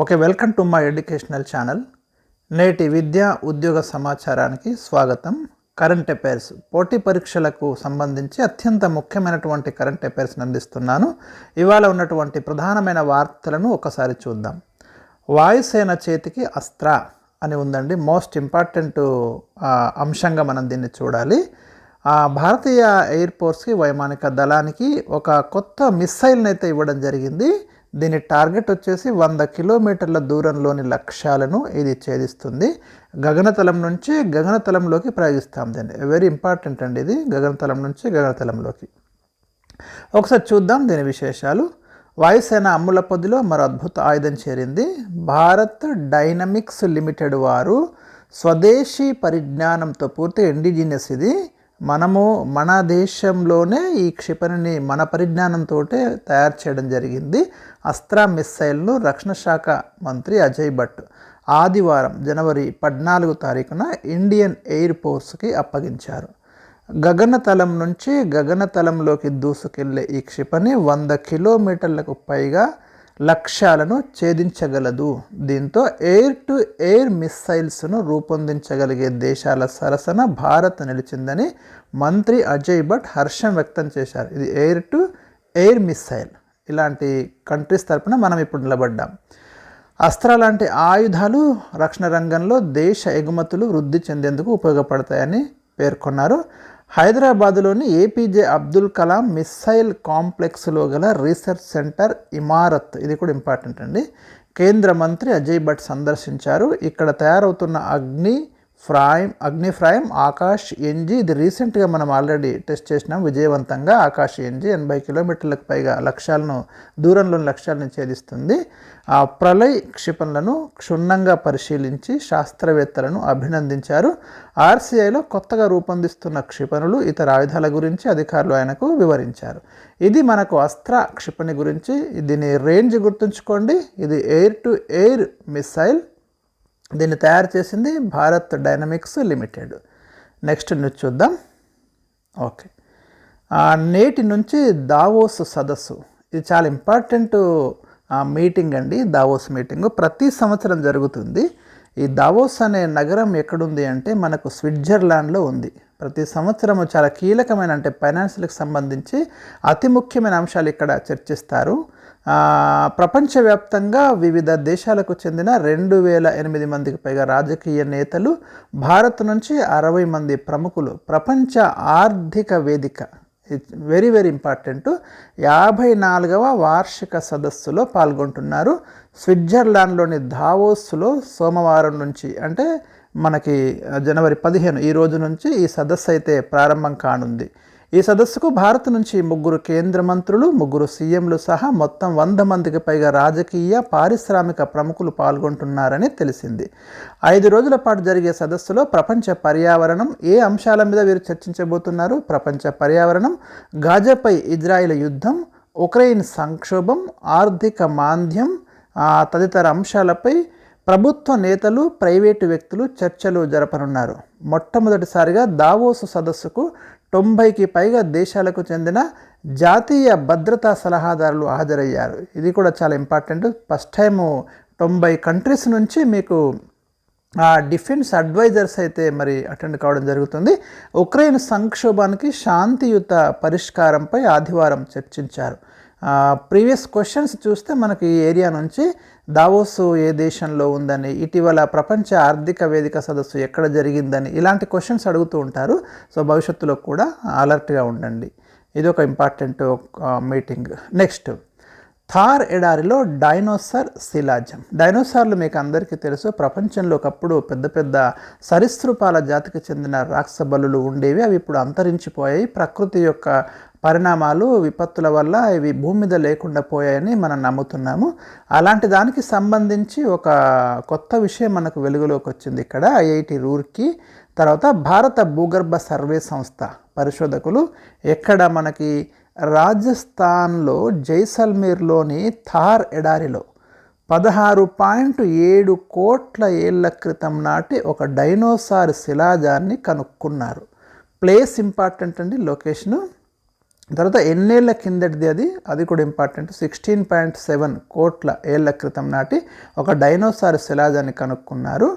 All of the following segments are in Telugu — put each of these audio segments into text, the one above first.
Okay welcome to my educational channel. నేటి విద్యా ఉద్యోగ సమాచారానికి స్వాగతం. కరెంట్ అఫైర్స్ పోటీ పరీక్షలకు సంబంధించి అత్యంత ముఖ్యమైనటువంటి కరెంట్ అఫైర్స్ని అందిస్తున్నాను ఇవాళ ఉన్నటువంటి ప్రధానమైన వార్తలను ఒకసారి చూద్దాం. వాయుసేన చేతికి అస్త్ర అని ఉందండి. మోస్ట్ ఇంపార్టెంట్ అంశంగా మనం దీన్ని చూడాలి. ఆ, భారతీయ ఎయిర్ ఫోర్స్కి వైమానిక దళానికి ఒక కొత్త మిస్సైల్ని అయితే ఇవ్వడం జరిగింది. దీని టార్గెట్ వచ్చేసి వంద కిలోమీటర్ల దూరంలోని లక్ష్యాలను ఇది ఛేదిస్తుంది. గగనతలం నుంచి గగనతలంలోకి ప్రయోగిస్తాం దీన్ని. వెరీ ఇంపార్టెంట్ అండి ఇది. గగనతలం నుంచి గగనతలంలోకి. ఒకసారి చూద్దాం దీని విశేషాలు. వాయుసేన అమ్ముల పొదిలో మరో అద్భుత ఆయుధం చేరింది. భారత్ డైనమిక్స్ లిమిటెడ్ వారు స్వదేశీ పరిజ్ఞానంతో పూర్తి ఇండిజినియస్ ఇది. మనము మన దేశంలోనే ఈ క్షిపణిని మన పరిజ్ఞానంతో తయారు చేయడం జరిగింది. అస్త్రా మిస్సైల్ను రక్షణ శాఖ మంత్రి అజయ్ భట్ ఆదివారం జనవరి పద్నాలుగు తారీఖున ఇండియన్ ఎయిర్ ఫోర్స్కి అప్పగించారు. గగనతలం నుంచి గగనతలంలోకి దూసుకెళ్ళే ఈ క్షిపణి వంద కిలోమీటర్లకు పైగా లక్ష్యాలను ఛేదించగలదు. దీంతో ఎయిర్ టు ఎయిర్ మిస్సైల్స్ను రూపొందించగలిగే దేశాల సరసన భారత్ నిలిచిందని మంత్రి అజయ్ భట్ హర్షం వ్యక్తం చేశారు. ఇది ఎయిర్ టు ఎయిర్ మిస్సైల్. ఇలాంటి కంట్రీస్ తరపున మనం ఇప్పుడు నిలబడ్డాం. అస్త్ర లాంటి ఆయుధాలు రక్షణ రంగంలో దేశ ఎగుమతులు వృద్ధి చెందేందుకు ఉపయోగపడతాయని పేర్కొన్నారు. హైదరాబాదులోని ఏపీజే అబ్దుల్ కలాం మిస్సైల్ కాంప్లెక్స్లో గల రీసెర్చ్ సెంటర్ ఇమారత్. ఇది కూడా ఇంపార్టెంట్ అండి. కేంద్ర మంత్రి అజయ్ భట్ సందర్శించారు. ఇక్కడ తయారవుతున్న అగ్ని ఫ్రాయిమ్ అగ్ని ఫ్రాయిమ్ ఆకాష్ ఎన్జీ ఇది రీసెంట్గా మనం ఆల్రెడీ టెస్ట్ చేసినాం విజయవంతంగా. ఆకాష్ ఎన్జీ ఎనభై కిలోమీటర్లకు పైగా లక్ష్యాలను దూరంలోని లక్ష్యాలను ఛేదిస్తుంది. ఆ ప్రళయ్ క్షిపణులను క్షుణ్ణంగా పరిశీలించి శాస్త్రవేత్తలను అభినందించారు. ఆర్సీఐలో కొత్తగా రూపొందిస్తున్న క్షిపణులు ఇతర ఆయుధాల గురించి అధికారులు ఆయనకు వివరించారు. ఇది మనకు అస్త్ర క్షిపణి గురించి దీని రేంజ్ గుర్తుంచుకోండి. ఇది ఎయిర్ టు ఎయిర్ మిసైల్ దీన్ని తయారు చేసింది Bharat dynamics limited. Next news చూద్దాం. ఓకే. నేటి నుంచి దావోస్ సదస్సు. ఇది చాలా ఇంపార్టెంట్ మీటింగ్ అండి దావోస్ మీటింగ్. ప్రతి సంవత్సరం జరుగుతుంది. ఈ దావోస్ అనే నగరం ఎక్కడుంది అంటే మనకు స్విట్జర్లాండ్లో ఉంది. ప్రతి సంవత్సరం చాలా కీలకమైన అంటే ఫైనాన్షియల్కి సంబంధించి అతి ముఖ్యమైన అంశాలు ఇక్కడ చర్చిస్తారు. ప్రపంచవ్యాప్తంగా వివిధ దేశాలకు చెందిన రెండు వేల ఎనిమిది మందికి పైగా రాజకీయ నేతలు భారత్ నుంచి అరవై మంది ప్రముఖులు ప్రపంచ ఆర్థిక వేదిక. వెరీ వెరీ ఇంపార్టెంట్ యాభై నాలుగవ వార్షిక సదస్సులో పాల్గొంటున్నారు. స్విట్జర్లాండ్లోని దావోస్లో సోమవారం నుంచి అంటే మనకి జనవరి పదిహేను ఈ రోజు నుంచి ఈ సదస్సు అయితే ప్రారంభం కానుంది. ఈ సదస్సుకు భారత్ నుంచి ముగ్గురు కేంద్ర మంత్రులు ముగ్గురు సీఎంలు సహా మొత్తం వంద మందికి పైగా రాజకీయ పారిశ్రామిక ప్రముఖులు పాల్గొంటున్నారని తెలిసింది. ఐదు రోజుల పాటు జరిగే సదస్సులో ప్రపంచ పర్యావరణం ఏ అంశాల మీద వీరు చర్చించబోతున్నారు? ప్రపంచ పర్యావరణం గాజాపై ఇజ్రాయిల్ యుద్ధం ఉక్రెయిన్ సంక్షోభం ఆర్థిక మాంద్యం తదితర అంశాలపై ప్రభుత్వ నేతలు ప్రైవేటు వ్యక్తులు చర్చలు జరపనున్నారు. మొట్టమొదటిసారిగా దావోసు సదస్సుకు తొంభైకి పైగా దేశాలకు చెందిన జాతీయ భద్రతా సలహాదారులు హాజరయ్యారు. ఇది కూడా చాలా ఇంపార్టెంట్. ఫస్ట్ టైము తొంభై కంట్రీస్ నుంచి మీకు ఆ డిఫెన్స్ అడ్వైజర్స్ అయితే మరి అటెండ్ కావడం జరుగుతుంది. ఉక్రెయిన్ సంక్షోభానికి శాంతియుత పరిష్కారంపై ఆదివారం చర్చించారు. ప్రీవియస్ క్వశ్చన్స్ చూస్తే మనకి ఈ ఏరియా నుంచి దావోస్ ఏ దేశంలో ఉందని ఇటీవల ప్రపంచ ఆర్థిక వేదిక సదస్సు ఎక్కడ జరిగిందని ఇలాంటి క్వశ్చన్స్ అడుగుతూ ఉంటారు. సో భవిష్యత్తులో కూడా అలర్ట్గా ఉండండి. ఇది ఒక ఇంపార్టెంట్ మీటింగ్ నెక్స్ట్ థార్ ఎడారిలో డైనోసార్ శిలాజం. డైనోసార్లు మీకు అందరికీ తెలుసు ప్రపంచంలో ఒకప్పుడు పెద్ద పెద్ద సరీసృపాల జాతికి చెందిన రాక్షస బలులు ఉండేవి. అవి ఇప్పుడు అంతరించిపోయాయి. ప్రకృతి యొక్క పరిణామాలు విపత్తుల వల్ల ఇవి భూమి మీద లేకుండా పోయాయని మనం నమ్ముతున్నాము. అలాంటి దానికి సంబంధించి ఒక కొత్త విషయం మనకు వెలుగులోకి వచ్చింది ఇక్కడ. ఐఐటి రూర్కి తర్వాత భారత భూగర్భ సర్వే సంస్థ పరిశోధకులు ఎక్కడ మనకి రాజస్థాన్లో జైసల్మీర్లోని థార్ ఎడారిలో పదహారు పాయింట్ ఏడు కోట్ల ఏళ్ళ క్రితం నాటి ఒక డైనోసార్ శిలాజాన్ని కనుక్కున్నారు. ప్లేస్ ఇంపార్టెంట్ అండి లొకేషను. తర్వాత ఎన్నేళ్ళ కిందటిది అది? అది కూడా ఇంపార్టెంట్. సిక్స్టీన్ పాయింట్ సెవెన్ కోట్ల ఏళ్ళ క్రితం నాటి ఒక డైనోసార్ శిలాజాన్ని కనుక్కున్నారు.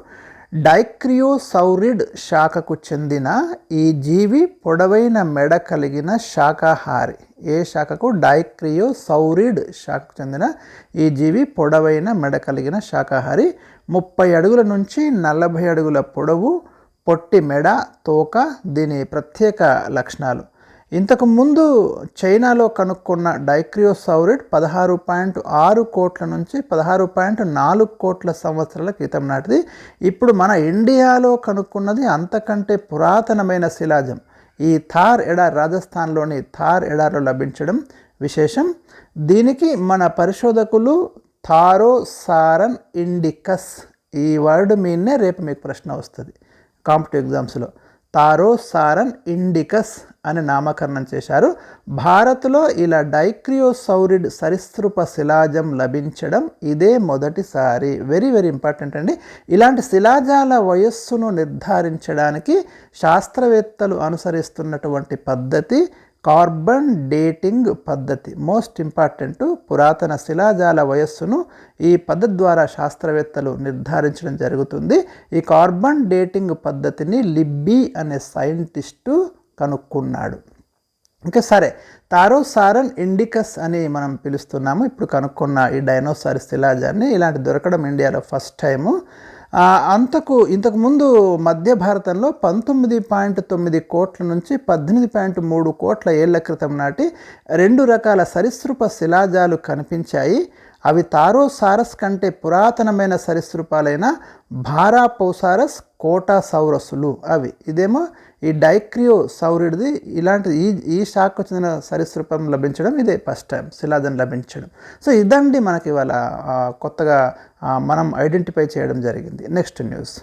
డైక్రియోసౌరిడ్ శాఖకు చెందిన ఈ జీవి పొడవైన మెడ కలిగిన శాకాహారి ఏ శాఖకు? డైక్రియోసౌరిడ్ శాఖకు చెందిన ఈ జీవి పొడవైన మెడ కలిగిన శాకాహారి ముప్పై అడుగుల నుంచి నలభై అడుగుల పొడవు పొట్టి మెడ తోక దీని ప్రత్యేక లక్షణాలు. ఇంతకుముందు చైనాలో కనుక్కున్న డైక్రియోసౌరిడ్ పదహారు పాయింట్ ఆరు కోట్ల నుంచి పదహారు పాయింట్ నాలుగు కోట్ల సంవత్సరాల క్రితం నాటిది. ఇప్పుడు మన ఇండియాలో కనుక్కున్నది అంతకంటే పురాతనమైన శిలాజం. ఈ థార్ ఎడార్ రాజస్థాన్లోని థార్ ఎడార్లో లభించడం విశేషం. దీనికి మన పరిశోధకులు థారో సారన్ ఇండికస్. ఈ వర్డ్ మీదనే రేపు మీకు ప్రశ్న వస్తుంది. కాంపిటేటివ్ ఎగ్జామ్స్లో. తారో సారన్ ఇండికస్ అని నామకరణం చేశారు. భారత్లో ఇలా డైక్రియోసౌరిడ్ సరిసృప శిలాజం లభించడం ఇదే మొదటిసారి. వెరీ వెరీ ఇంపార్టెంట్ అండి. ఇలాంటి శిలాజాల వయస్సును నిర్ధారించడానికి శాస్త్రవేత్తలు అనుసరిస్తున్నటువంటి పద్ధతి కార్బన్ డేటింగ్ పద్ధతి. మోస్ట్ ఇంపార్టెంట్ పురాతన శిలాజాల వయస్సును ఈ పద్ధతి ద్వారా శాస్త్రవేత్తలు నిర్ధారించడం జరుగుతుంది. ఈ కార్బన్ డేటింగ్ పద్ధతిని లిబ్బీ అనే సైంటిస్టు కనుక్కున్నాడు. ఇంకా సరే తారోసారన్ ఇండికస్ అని మనం పిలుస్తున్నాము. ఇప్పుడు కనుక్కున్న ఈ డైనోసార్ శిలాజాన్ని ఇలాంటి దొరకడం ఇండియాలో ఫస్ట్ టైము. అంతకు ఇంతకుముందు మధ్య భారతంలో పంతొమ్మిది పాయింట్ తొమ్మిది కోట్ల నుంచి పద్దెనిమిది పాయింట్ మూడు కోట్ల ఏళ్ళ క్రితం నాటి రెండు రకాల సరీసృప శిలాజాలు కనిపించాయి. అవి తారో సారస్ కంటే పురాతనమైన సరీసృపాలైన కోటా సౌరస్సులు అవి. ఇదేమో ఈ డైక్రియో సౌరుడిది ఇలాంటిది ఈ ఈ శాఖకు చెందిన సరీసృపం లభించడం ఇదే ఫస్ట్ టైం శిలాజం లభించడం. సో ఇదండి మనకి ఇవాళ కొత్తగా మనం ఐడెంటిఫై చేయడం జరిగింది. Next news.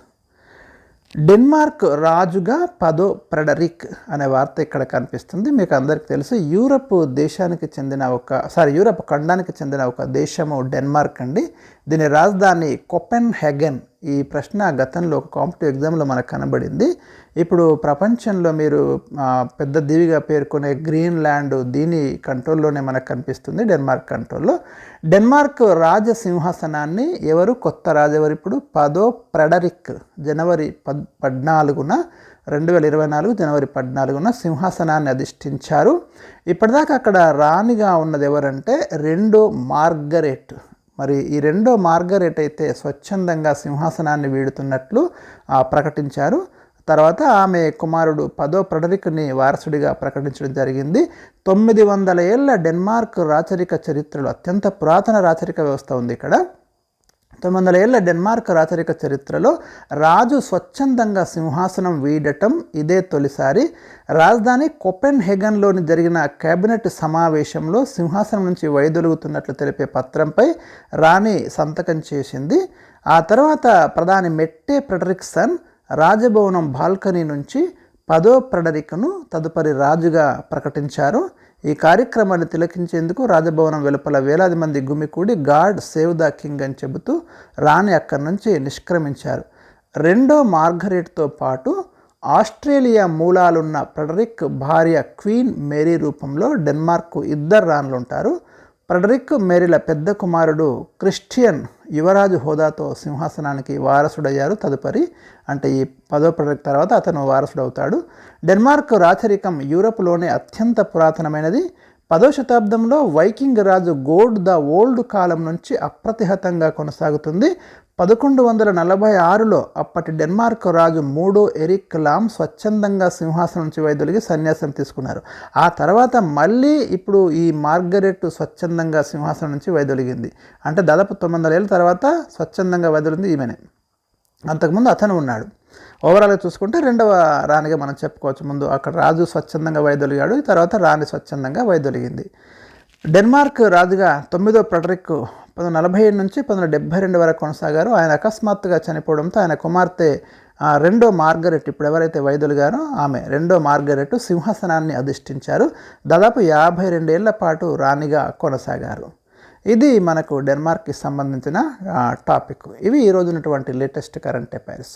డెన్మార్క్ రాజుగా పదో ప్రెడరిక్ అనే వార్త ఇక్కడ కనిపిస్తుంది. మీకు అందరికీ తెలుసు యూరప్ దేశానికి చెందిన ఒక సారీ యూరప్ ఖండానికి చెందిన ఒక దేశము డెన్మార్క్ అండి. దీని రాజధాని కొపెన్ హెగెన్ ఈ ప్రశ్న గతంలో ఒక కాంపిటేటివ్ ఎగ్జామ్లో మనకు కనబడింది. ఇప్పుడు ప్రపంచంలో మీరు పెద్ద దీవిగా పేర్కొనే గ్రీన్ ల్యాండ్ దీని కంట్రోల్లోనే మనకు కనిపిస్తుంది డెన్మార్క్ కంట్రోల్లో. డెన్మార్క్ రాజ సింహాసనాన్ని ఎవరు కొత్త రాజెవరు ఇప్పుడు? పదో ప్రెడరిక్ జనవరి పద్ పద్నాలుగున రెండు వేల ఇరవై నాలుగు జనవరి పద్నాలుగున సింహాసనాన్ని అధిష్ఠించారు. ఇప్పటిదాకా అక్కడ రాణిగా ఉన్నది ఎవరంటే రెండో మార్గరెట్ మరి ఈ రెండో మార్గరేట్ అయితే స్వచ్ఛందంగా సింహాసనాన్ని వీడుతున్నట్లు ప్రకటించారు. తర్వాత ఆమె కుమారుడు పదో ప్రడరిక్ని వారసుడిగా ప్రకటించడం జరిగింది. తొమ్మిది వందల ఏళ్ళ డెన్మార్క్ రాచరిక చరిత్రలో అత్యంత పురాతన రాచరిక వ్యవస్థ ఉంది ఇక్కడ. తొమ్మిది వందల ఏళ్ళ డెన్మార్క్ రాచరిక చరిత్రలో రాజు స్వచ్ఛందంగా సింహాసనం వీడటం ఇదే తొలిసారి. రాజధాని కొపెన్ హెగన్లోని జరిగిన కేబినెట్ సమావేశంలో సింహాసనం నుంచి వైదొలుగుతున్నట్లు తెలిపే పత్రంపై రాణి సంతకం చేసింది. ఆ తర్వాత ప్రధాని మెట్టే ఫ్రెడరిక్సన్ రాజభవనం బాల్కనీ నుంచి పదో ప్రణరికను తదుపరి రాజుగా ప్రకటించారు. ఈ కార్యక్రమాన్ని తిలకించేందుకు రాజభవనం వెలుపల వేలాది మంది గుమికూడి గాడ్ సేవ్ ద కింగ్ అని చెబుతూ రాణి అక్కడి నుంచి నిష్క్రమించారు. రెండో మార్గరేట్తో పాటు ఆస్ట్రేలియా మూలాలున్న ఫ్రెడరిక్ భార్య క్వీన్ మేరీ రూపంలో డెన్మార్క్ ఇద్దరు రాణులు ఉంటారు ఫ్రెడరిక్ మేరీల పెద్ద కుమారుడు క్రిస్టియన్ యువరాజు హోదాతో సింహాసనానికి వారసుడయ్యారు తదుపరి. అంటే ఈ పదో ఫ్రెడరిక్ తర్వాత అతను వారసుడవుతాడు. డెన్మార్క్ రాచరికం యూరప్లోనే అత్యంత పురాతనమైనది. పదో శతాబ్దంలో వైకింగ్ రాజు గోల్డ్ ద ఓల్డ్ కాలం నుంచి అప్రతిహతంగా కొనసాగుతుంది. పదకొండు వందల నలభై ఆరులో అప్పటి డెన్మార్క్ రాజు మూడో ఎరిక్ లామ్ స్వచ్ఛందంగా సింహాసనం నుంచి వైదొలిగి సన్యాసం తీసుకున్నారు. ఆ తర్వాత మళ్ళీ ఇప్పుడు ఈ మార్గరెట్ స్వచ్ఛందంగా సింహాసనం నుంచి వైదొలిగింది. అంటే దాదాపు తొమ్మిది వందల ఏళ్ళ తర్వాత స్వచ్ఛందంగా వైదొలిగింది ఈమెనే. అంతకుముందు అతను ఉన్నాడు. ఓవరాల్గా చూసుకుంటే రెండవ రాణిగా మనం చెప్పుకోవచ్చు. ముందు అక్కడ రాజు స్వచ్ఛందంగా వైదొలిగాడు తర్వాత రాణి స్వచ్ఛందంగా వైదొలిగింది. డెన్మార్క్ రాజుగా తొమ్మిదో ప్రటరిక్ పంతొమ్మిది నలభై ఏడు నుంచి పంతొమ్మిది డెబ్బై రెండు వరకు కొనసాగారు. ఆయన అకస్మాత్తుగా చనిపోవడంతో ఆయన కుమార్తె రెండో మార్గరెట్ ఇప్పుడు ఎవరైతే వైదొలిగారో ఆమె రెండో మార్గరెట్ సింహాసనాన్ని అధిష్ఠించారు. దాదాపు యాభై రెండేళ్ళ పాటు రాణిగా కొనసాగారు. ఇది మనకు డెన్మార్క్కి సంబంధించిన టాపిక్. ఇవి ఈరోజు ఉన్నటువంటి లేటెస్ట్ కరెంట్ అఫైర్స్.